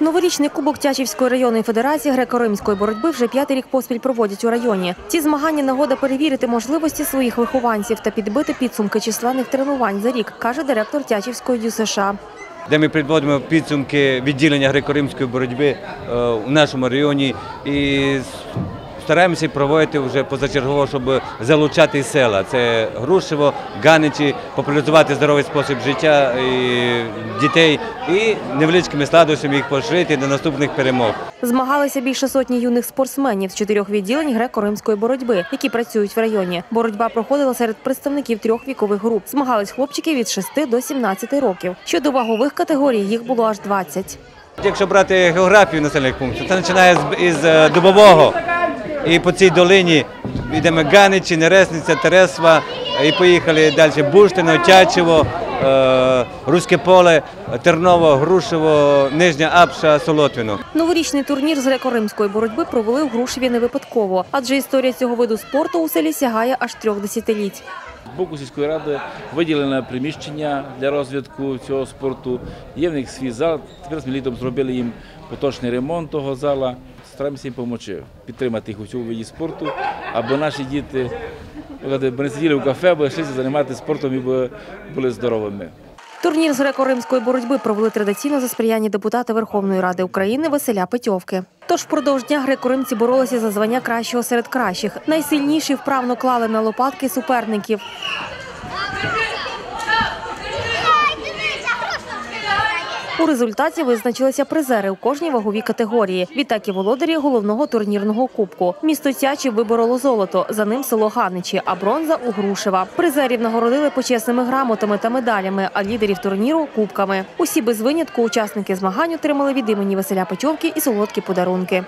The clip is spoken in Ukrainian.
Новорічний кубок Тячівської районної федерації греко-римської боротьби вже п'ятий рік поспіль проводять у районі. Ці змагання нагода перевірити можливості своїх вихованців та підбити підсумки численних тренувань за рік, каже директор Тячівської ДЮСШ. де ми підводимо підсумки відділення греко-римської боротьби е, у нашому районі і стараємося проводити вже позачергово, щоб залучати села. Це Грушево, Ганичі, популяризувати здоровий спосіб життя і дітей і невеличкими сладощами їх поширити до наступних перемог. Змагалися більше сотні юних спортсменів з чотирьох відділень греко-римської боротьби, які працюють в районі. Боротьба проходила серед представників трьох вікових груп. Змагались хлопчики від 6 до 17 років. Щодо вагових категорій, їх було аж 20. Якщо брати географію населених пунктів, це починає з- із е, Дубового. І по цій долині йдемо Ганичі, Нересниця, Тересва, і поїхали далі Бурштино, Тячево, е, Руське поле, Терново, Грушево, Нижня Апша, Солотвино. Новорічний турнір з греко-римської боротьби провели у Грушеві не випадково, адже історія цього виду спорту у селі сягає аж трьох десятиліть. З боку сільської ради виділене приміщення для розвитку цього спорту. Є в них свій зал. Тепер ми літом зробили їм поточний ремонт того зала. Стараємося їм допомогти, підтримати їх у цьому виді спорту, аби наші діти б не сиділи в кафе, бо йшлися займатися спортом і були здоровими. Турнір з греко-римської боротьби провели традиційно за сприяння депутата Верховної Ради України Василя Петьовки. Тож впродовж дня греко-римці боролися за звання кращого серед кращих. Найсильніші вправно клали на лопатки суперників. У результаті визначилися призери у кожній ваговій категорії. Відтак і володарі головного турнірного кубку. Місто Тячів вибороло золото. За ним село Ганичі, а бронза у Грушева. Призерів нагородили почесними грамотами та медалями, а лідерів турніру кубками. Усі без винятку учасники змагань отримали від імені Василя Петьовки і солодкі подарунки.